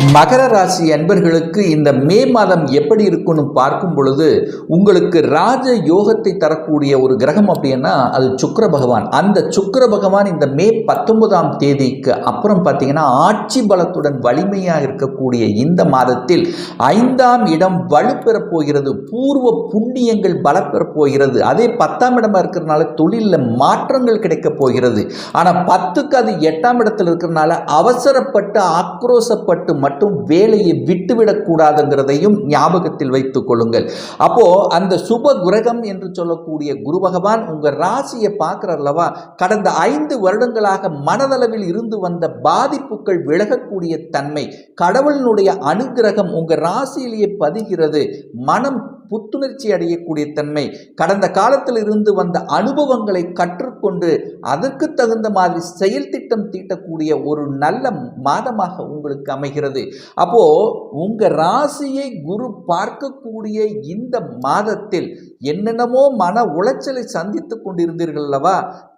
மகர ராசி அன்பர்களுக்கு இந்த மே மாதம் எப்படி இருக்குன்னு பார்க்கும் பொழுது உங்களுக்கு ராஜ யோகத்தை தரக்கூடிய ஒரு கிரகம் அப்படின்னா அது சுக்கர பகவான். அந்த சுக்கர பகவான் இந்த மே பத்தொன்பதாம் தேதிக்கு அப்புறம் பார்த்தீங்கன்னா ஆட்சி பலத்துடன் வலிமையாக இருக்கக்கூடிய இந்த மாதத்தில் ஐந்தாம் இடம் வலுப்பெறப் போகிறது பூர்வ புண்ணியங்கள் பலப்பெறப் போகிறது. அதே பத்தாம் இடமா இருக்கிறதுனால தொழிலில் மாற்றங்கள் கிடைக்கப் போகிறது. ஆனால் பத்துக்கு அது எட்டாம் இடத்தில் இருக்கிறதுனால அவசரப்பட்டு ஆக்ரோசப்பட்டு மட்டும் வேலையை விட்டுவிடக்கூடாதுங்கிறதையும் ஞாபகத்தில் வைத்துக் கொள்ளுங்கள். அப்போ அந்த சுப கிரகம் என்று சொல்லக்கூடிய குரு பகவான் உங்க ராசியை பார்க்கிறல்லவா கடந்த ஐந்து வருடங்களாக மனதளவில் இருந்து வந்த பாதிப்புகள் விலகக்கூடிய தன்மை கடவுளினுடைய அனுகிரகம் உங்க ராசியிலேயே பதிகிறது. மனம் புத்துணர்ச்சி அடையக்கூடிய தன்மை கடந்த காலத்தில் இருந்து வந்த அனுபவங்களை கற்றுக்கொண்டு அதற்கு தகுந்த மாதிரி செயல் திட்டம் தீட்டக்கூடிய ஒரு நல்ல மாதமாக உங்களுக்கு அமைகிறது. அப்போ உங்க ராசியை குரு பார்க்கக்கூடிய இந்த மாதத்தில் என்னென்னமோ மன உளைச்சலை சந்தித்து கொண்டிருந்தீர்கள் அல்லவா?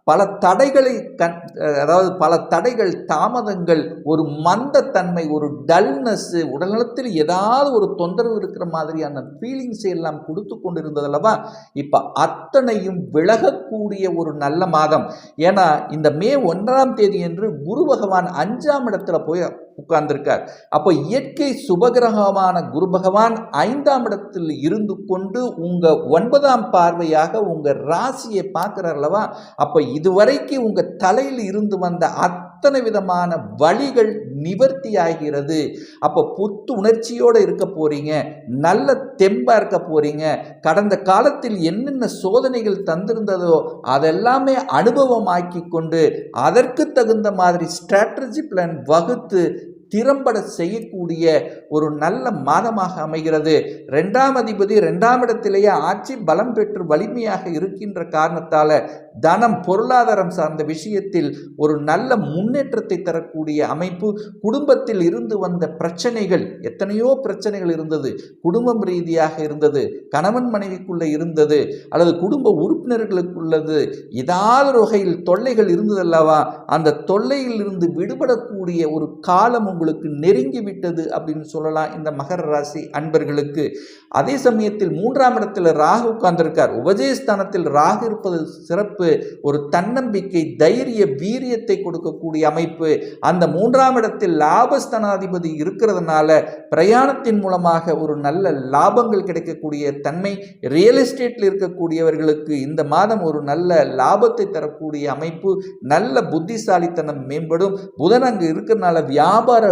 பல தடைகளை கண் அதாவது பல தடைகள் தாமதங்கள் ஒரு மந்தத்தன்மை ஒரு டல்னஸ்ஸு உடல்நலத்தில் ஏதாவது ஒரு தொந்தரவு இருக்கிற மாதிரியான ஃபீலிங்ஸை எல்லாம் கொடுத்து கொண்டிருந்தது அல்லவா? இப்போ அத்தனையும் விலகக்கூடிய ஒரு நல்ல மாதம். ஏன்னா இந்த மே ஒன்றாம் தேதி என்று குரு பகவான் அஞ்சாம் இடத்துல போய் உட்கார்ந்திருக்கார். அப்போ இயற்கை சுபகிரகமான குரு பகவான் ஐந்தாம் இடத்தில் இருந்து கொண்டு உங்க ஒன்பதாம் பார்வையாக உங்க ராசியை பார்க்கிறார் அல்லவா? அப்போ இதுவரைக்கு உங்க தலையில் இருந்து வந்த அத் அத்தனை விதமான வழிகள் நிவர்த்தி ஆகிறது அப்போ புத்து உணர்ச்சியோடு இருக்க போகிறீங்க நல்ல தெம்பாக இருக்க போகிறீங்க கடந்த காலத்தில் என்னென்ன சோதனைகள் தந்திருந்ததோ அதெல்லாமே அனுபவமாக்கி கொண்டு அதற்கு தகுந்த மாதிரி ஸ்ட்ராட்டஜி பிளான் வகுத்து திறம்பட செய்யக்கூடிய ஒரு நல்ல மாதமாக அமைகிறது. ரெண்டாம் அதிபதி ரெண்டாம் இடத்திலேயே ஆட்சி பலம் பெற்று வலிமையாக இருக்கின்ற காரணத்தால் தனம் பொருளாதாரம் சார்ந்த விஷயத்தில் ஒரு நல்ல முன்னேற்றத்தை தரக்கூடிய அமைப்பு குடும்பத்தில் இருந்து வந்த பிரச்சனைகள் எத்தனையோ பிரச்சனைகள் இருந்தது. குடும்பம் ரீதியாக இருந்தது கணவன் மனைவிக்குள்ளே இருந்தது அல்லது குடும்ப உறுப்பினர்களுக்குள்ளது. ஏதாவது ஒரு வகையில் தொல்லைகள் இருந்ததல்லவா? அந்த தொல்லையில் இருந்து விடுபடக்கூடிய ஒரு காலம் உங்களுக்கு நெருங்கி விட்டது அப்படின்னு சொல்லலாம் இந்த மகர ராசி அன்பர்களுக்கு. அதே சமயத்தில் மூன்றாம் இடத்தில் ராகு உட்கார்ந்திருக்கார். உபஜயஸ்தானத்தில் ராகு இருப்பது சிறப்பு. ஒரு தன்னம்பிக்கை தைரிய வீரியத்தை கொடுக்கக்கூடிய அமைப்பு. அந்த மூன்றாம் இடத்தில் லாபஸ்தானாதிபதி இருக்கிறதுனால பிரயாணத்தின் மூலமாக ஒரு நல்ல லாபங்கள் கிடைக்கக்கூடிய தன்மை. ரியல் எஸ்டேட்டில் இருக்கக்கூடியவர்களுக்கு இந்த மாதம் ஒரு நல்ல லாபத்தை தரக்கூடிய அமைப்பு. நல்ல புத்திசாலித்தனம் மேம்படும். புதன் அங்கு இருக்கிறனால வியாபார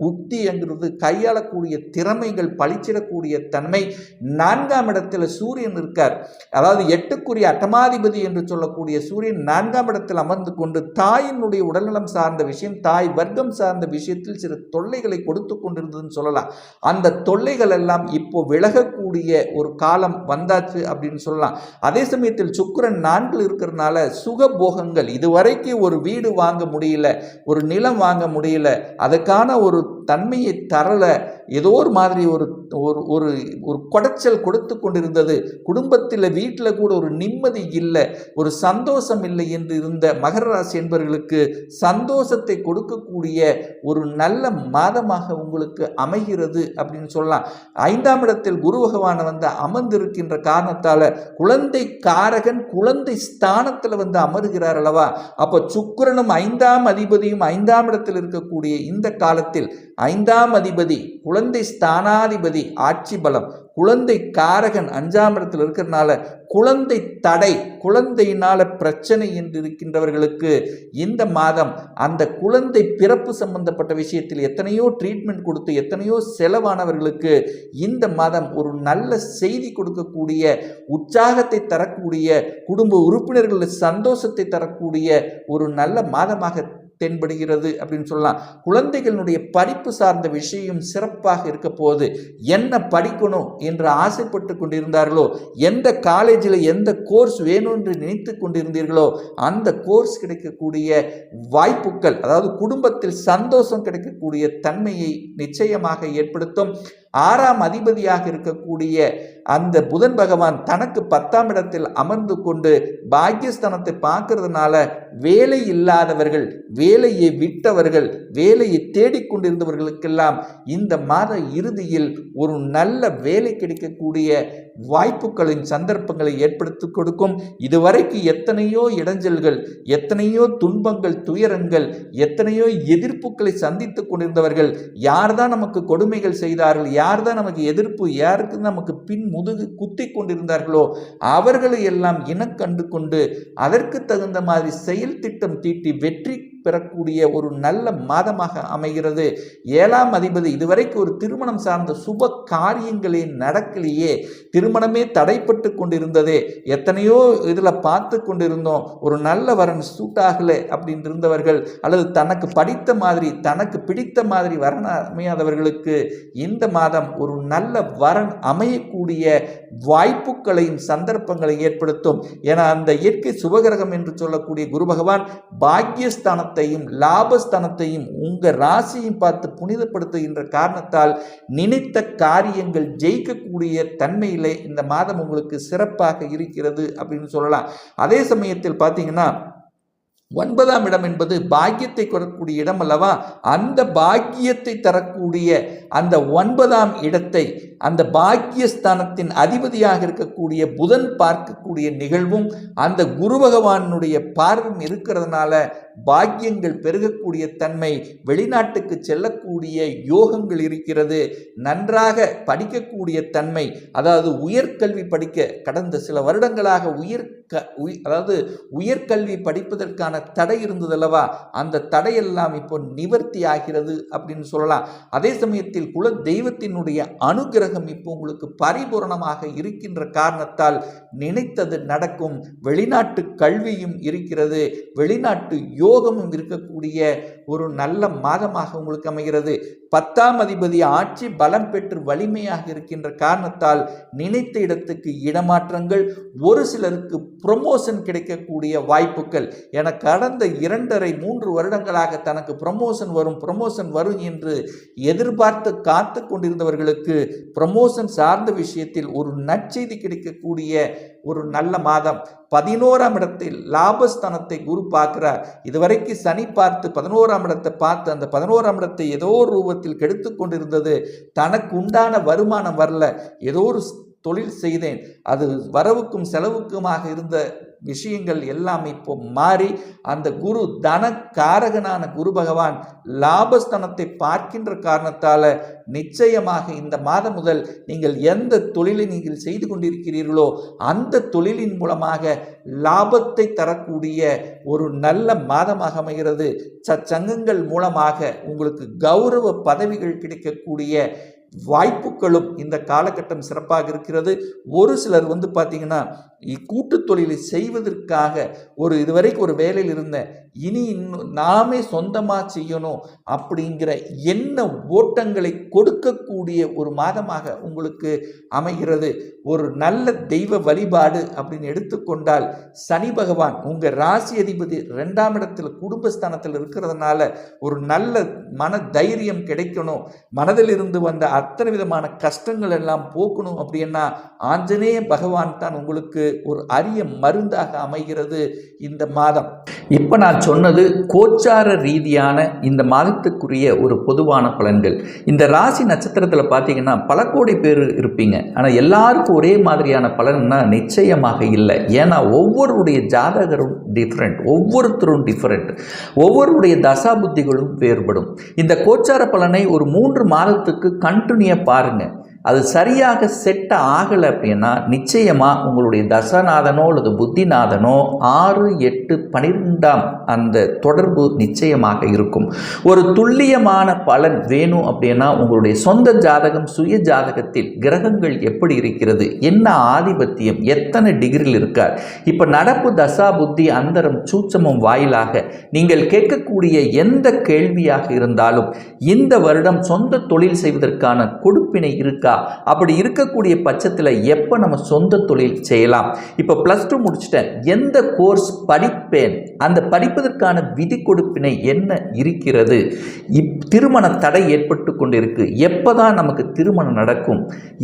உக்தி என்கிறது கையாளக்கூடிய திறமைகள் பழிச்சிடக்கூடிய தன்மை. நான்காம் இடத்துல சூரியன் இருக்கார். அதாவது எட்டுக்குரிய அட்டமாதிபதி என்று சொல்லக்கூடிய சூரியன் நான்காம் இடத்தில் அமர்ந்து கொண்டு தாயினுடைய உடல்நலம் சார்ந்த விஷயம் தாய் வர்க்கம் சார்ந்த விஷயத்தில் சில தொல்லைகளை கொடுத்து கொண்டிருந்ததுன்னு சொல்லலாம். அந்த தொல்லைகள் எல்லாம் இப்போ விலகக்கூடிய ஒரு காலம் வந்தாச்சு அப்படின்னு சொல்லலாம். அதே சமயத்தில் சுக்கிரன் நான்கில் இருக்கிறதுனால சுகபோகங்கள் இதுவரைக்கும் ஒரு வீடு வாங்க முடியல ஒரு நிலம் வாங்க முடியல அதுக்கான ஒரு தன்மையை தரல. ஏதோ ஒரு மாதிரி ஒரு ஒரு ஒரு ஒரு குடைச்சல் கொடுத்து கொண்டிருந்தது. குடும்பத்தில் வீட்டில் கூட ஒரு நிம்மதி இல்லை. ஒரு சந்தோஷம் இல்லை என்று இருந்த மகர ராசி என்பவர்களுக்கு சந்தோஷத்தை கொடுக்கக்கூடிய ஒரு நல்ல மாதமாக உங்களுக்கு அமைகிறது அப்படின்னு சொல்லலாம். ஐந்தாம் இடத்தில் குரு பகவான் வந்து அமர்ந்திருக்கின்ற காரணத்தால் குழந்தை காரகன் குழந்தை ஸ்தானத்தில் வந்து அமருகிறார் அல்லவா? அப்போ சுக்கிரனும் ஐந்தாம் அதிபதியும் ஐந்தாம் இடத்தில் இருக்கக்கூடிய இந்த காலத்தில் ஐந்தாம் அதிபதி குழந்தை ஸ்தானாதிபதி ஆட்சி பலம் குழந்தை காரகன் அஞ்சாம் இடத்தில் இருக்கிறதுனால குழந்தை தடை குழந்தையினால பிரச்சனை என்று இருக்கின்றவர்களுக்கு இந்த மாதம் அந்த குழந்தை பிறப்பு சம்பந்தப்பட்ட விஷயத்தில் எத்தனையோ ட்ரீட்மெண்ட் கொடுத்து எத்தனையோ செலவானவர்களுக்கு இந்த மாதம் ஒரு நல்ல செய்தி கொடுக்கக்கூடிய உற்சாகத்தை தரக்கூடிய குடும்ப உறுப்பினர்கள் சந்தோஷத்தை தரக்கூடிய ஒரு நல்ல மாதமாக தென்படுகிறது அப்படின்னு சொல்லலாம். குழந்தைகளுடைய படிப்பு சார்ந்த விஷயம் சிறப்பாக இருக்க போது என்ன படிக்கணும் என்று ஆசைப்பட்டு கொண்டிருந்தார்களோ எந்த காலேஜில் எந்த கோர்ஸ் வேணும் என்று நினைத்து கொண்டிருந்தீர்களோ அந்த கோர்ஸ் கிடைக்கக்கூடிய வாய்ப்புகள் அதாவது குடும்பத்தில் சந்தோஷம் கிடைக்கக்கூடிய தன்மையை நிச்சயமாக ஏற்படுத்தும். ஆறாம் அதிபதியாக இருக்கக்கூடிய அந்த புதன் பகவான் தனக்கு பத்தாம் இடத்தில் அமர்ந்து கொண்டு பாக்கியஸ்தானத்தை பார்க்கறதுனால வேலை இல்லாதவர்கள் வேலையை விட்டவர்கள் வேலையை தேடிக்கொண்டிருந்தவர்களுக்கெல்லாம் இந்த மாத இறுதியில் ஒரு நல்ல வேலை கிடைக்கக்கூடிய வாய்ப்புகளின் சந்தர்ப்பங்களை ஏற்படுத்தி கொடுக்கும். இதுவரைக்கு எத்தனையோ இடைஞ்சல்கள் எத்தனையோ துன்பங்கள் துயரங்கள் எத்தனையோ எதிர்ப்புகளை சந்தித்து கொண்டிருந்தவர்கள் யார்தான் நமக்கு கொடுமைகள் செய்தார்கள் யார் தான் நமக்கு எதிர்ப்பு யாருக்கு நமக்கு பின் முதுகு குத்தி கொண்டிருந்தார்களோ அவர்களை எல்லாம் இனக்கண்டு கொண்டு அதற்கு தகுந்த மாதிரி செயல் திட்டம் தீட்டி வெற்றி பெறக்கூடிய ஒரு நல்ல மாதமாக அமைகிறது. ஏழாம் அதிபதி இதுவரைக்கும் ஒரு திருமணம் சார்ந்த சுப காரியங்களே நடக்கலையே. திருமணமே தடைப்பட்டு கொண்டிருந்தது. எத்தனையோ இதில் பார்த்து கொண்டிருந்தோம். ஒரு நல்ல வரன் சூட் ஆகலை அப்படின்னு இருந்தவர்கள் அல்லது தனக்கு படித்த மாதிரி தனக்கு பிடித்த மாதிரி வரன் அமையாதவர்களுக்கு இந்த மாதம் ஒரு நல்ல வரன் அமையக்கூடிய வாய்ப்புகளையும் சந்தர்ப்பங்களை ஏற்படுத்தும். என அந்த இயற்கை சுபகிரகம் என்று சொல்லக்கூடிய குரு பகவான் ஸ்தானத்தையும் லாபஸ்தானத்தையும் உங்கள் ராசியும் பார்த்து புனிதப்படுத்துகின்ற காரணத்தால் நினைத்த காரியங்கள் ஜெயிக்கக்கூடிய தன்மையிலே இந்த மாதம் உங்களுக்கு சிறப்பாக இருக்கிறது அப்படின்னு சொல்லலாம். அதே சமயத்தில் பார்த்தீங்கன்னா ஒன்பதாம் இடம் என்பது பாக்கியத்தை கொடுக்கக்கூடிய இடம் அல்லவா? அந்த பாக்கியத்தை தரக்கூடிய அந்த ஒன்பதாம் இடத்தை அந்த பாக்கியஸ்தானத்தின் அதிபதியாக இருக்கக்கூடிய புதன் பார்க்கக்கூடிய நிகழ்வும் அந்த குரு பகவானுடைய பார்வும் இருக்கிறதுனால பாக்கியங்கள் பெருகக்கூடிய தன்மை வெளிநாட்டுக்கு செல்லக்கூடிய யோகங்கள் இருக்கிறது. நன்றாக படிக்கக்கூடிய தன்மை அதாவது உயர்கல்வி படிக்க கடந்த சில வருடங்களாக உயர் க அதாவது உயர்கல்வி படிப்பதற்கான தடை இருந்ததல்லவா? அந்த தடையெல்லாம் இப்போ நிவர்த்தி ஆகிறது அப்படின்னு சொல்லலாம். அதே சமயத்தில் குல தெய்வத்தினுடைய அனுகிரகம் இப்போ உங்களுக்கு பரிபூரணமாக இருக்கின்ற காரணத்தால் நினைத்தது நடக்கும். வெளிநாட்டு கல்வியும் இருக்கிறது. வெளிநாட்டு யோகம் இருக்கக்கூடிய ஒரு நல்ல மாதமாக உங்களுக்கு அமைகிறது. பத்தாம் அதிபதி ஆட்சி பலம் பெற்று வலிமையாக இருக்கின்ற காரணத்தால் நினைத்த இடத்துக்கு இடமாற்றங்கள் ஒரு சிலருக்கு ப்ரொமோஷன் கிடைக்கக்கூடிய வாய்ப்புகள். என கடந்த இரண்டரை மூன்று வருடங்களாக தனக்கு ப்ரொமோஷன் வரும் ப்ரமோஷன் வரும் என்று எதிர்பார்த்து காத்து கொண்டிருந்தவர்களுக்கு ப்ரமோஷன் சார்ந்த விஷயத்தில் ஒரு நற்செய்தி கிடைக்கக்கூடிய ஒரு நல்ல மாதம். பதினோராம் இடத்தில் லாபஸ்தானத்தை குரு பார்க்கிறார். இதுவரைக்கு சனி பார்த்து பதினோராம் இடத்தை பார்த்து அந்த பதினோராம் இடத்தை ஏதோ ஒரு ரூபத்தில் கெடுத்து கொண்டிருந்தது. தனக்கு உண்டான வருமானம் வரல. ஏதோ ஒரு தொழில் செய்தேன். அது வரவுக்கும் செலவுக்குமாக இருந்த விஷயங்கள் எல்லாம் இப்போ மாறி அந்த குரு தன காரகனான குரு பகவான் லாபஸ்தனத்தை பார்க்கின்ற காரணத்தால் நிச்சயமாக இந்த மாதம் முதல் நீங்கள் எந்த தொழிலை நீங்கள் செய்து கொண்டிருக்கிறீர்களோ அந்த தொழிலின் மூலமாக லாபத்தை தரக்கூடிய ஒரு நல்ல மாதமாக அமைகிறது. சச்சங்கங்கள் மூலமாக உங்களுக்கு கௌரவ பதவிகள் கிடைக்கக்கூடிய வாய்ப்புகளும் இந்த காலகட்டம் சிறப்பாக இருக்கிறது. ஒரு சிலர் வந்து பார்த்தீங்கன்னா கூட்டு தொழிலை செய்வதற்காக ஒரு இதுவரைக்கும் ஒரு வேலையில் இருந்தேன் இனி இன்னும் நாமே சொந்தமாக செய்யணும் அப்படிங்கிற என்ன ஓட்டங்களை கொடுக்கக்கூடிய ஒரு மாதமாக உங்களுக்கு அமைகிறது. ஒரு நல்ல தெய்வ வழிபாடு அப்படின்னு எடுத்துக்கொண்டால் சனி பகவான் உங்கள் ராசி அதிபதி ரெண்டாம் இடத்தில் குடும்பஸ்தானத்தில் இருக்கிறதுனால ஒரு நல்ல மன தைரியம் கிடைக்கணும். மனதில் இருந்து வந்த அத்தனை விதமான கஷ்டங்கள் எல்லாம் போக்கணும் அப்படின்னா ஆஞ்சநேய பகவான் தான் உங்களுக்கு ஒரு அரிய மருந்தாக அமைகிறது இந்த மாதம். இப்போ நான் சொன்னது கோச்சார ரீதியான இந்த மாதத்துக்குரிய ஒரு பொதுவான பலன்கள். இந்த ராசி நட்சத்திரத்தில் பார்த்தீங்கன்னா பல கோடி பேர் இருப்பீங்க. ஆனால் எல்லாருக்கும் ஒரே மாதிரியான பலன்னா நிச்சயமாக இல்லை. ஏன்னா ஒவ்வொருடைய ஜாதகரும் டிஃப்ரெண்ட் ஒவ்வொருத்தரும் டிஃப்ரெண்ட் ஒவ்வொருடைய தசா புத்திகளும் வேறுபடும். இந்த கோச்சார பலனை ஒரு மூன்று மாதத்துக்கு கண் கண்டினியூ பாருங்கள் அது சரியாக செட் ஆகலை அப்படின்னா நிச்சயமாக உங்களுடைய தசநாதனோ அல்லது புத்திநாதனோ ஆறு எட்டு பனிரெண்டாம் அந்த தொடர்பு நிச்சயமாக இருக்கும். ஒரு துல்லியமான பலன் வேணும் அப்படின்னா உங்களுடைய சொந்த ஜாதகம் சுய ஜாதகத்தில் கிரகங்கள் எப்படி இருக்கிறது என்ன ஆதிபத்தியம் எத்தனை டிகிரியில் இருக்கார். இப்போ நடப்பு தசா புத்தி அந்தரம் சூச்சமும் வாயிலாக நீங்கள் கேட்கக்கூடிய எந்த கேள்வியாக இருந்தாலும் இந்த வருடம் சொந்த தொழில் செய்வதற்கான கொடுப்பினை இருக்கா இருக்கா? அப்படி இருக்கக்கூடிய பட்சத்தில் எப்போ நம்ம சொந்த தொழில் செய்யலாம்? இப்போ ப்ளஸ் டூ முடிச்சுட்டேன். எந்த கோர்ஸ் படிப்பேன்? அந்த படிப்பதற்கான விதி கொடுப்பினை என்ன இருக்கிறது? இப் திருமண தடை ஏற்பட்டு கொண்டிருக்கு. எப்போ தான் நமக்கு திருமணம் நடக்கும்?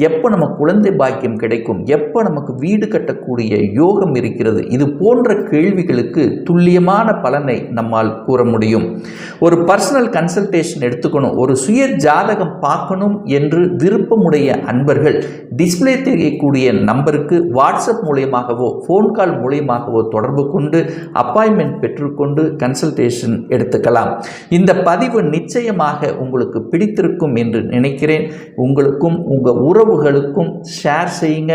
எப்போ நம்ம குழந்தை பாக்கியம் கிடைக்கும்? எப்போ நமக்கு வீடு கட்டக்கூடிய யோகம் இருக்கிறது? இது போன்ற கேள்விகளுக்கு துல்லியமான பலனை நம்மால் கூற முடியும். ஒரு பர்சனல் கன்சல்டேஷன் எடுத்துக்கணும். ஒரு சுய ஜாதகம் பார்க்கணும் என்று விருப்பமுடைய அன்பர்கள் டிஸ்பிளே தெரியக்கூடிய நம்பருக்கு வாட்ஸ்அப் மூலியமாகவோ ஃபோன் கால் மூலியமாகவோ தொடர்பு கொண்டு அப்பாயின்மெண்ட் பெற்றுக்கொண்டு கன்சல்டேஷன் எடுத்துக்கலாம். இந்த பதிவு நிச்சயமாக உங்களுக்கு பிடித்திருக்கும் என்று நினைக்கிறேன். உங்களுக்கும் உங்கள் உறவுகளுக்கும் ஷேர் செய்யுங்க.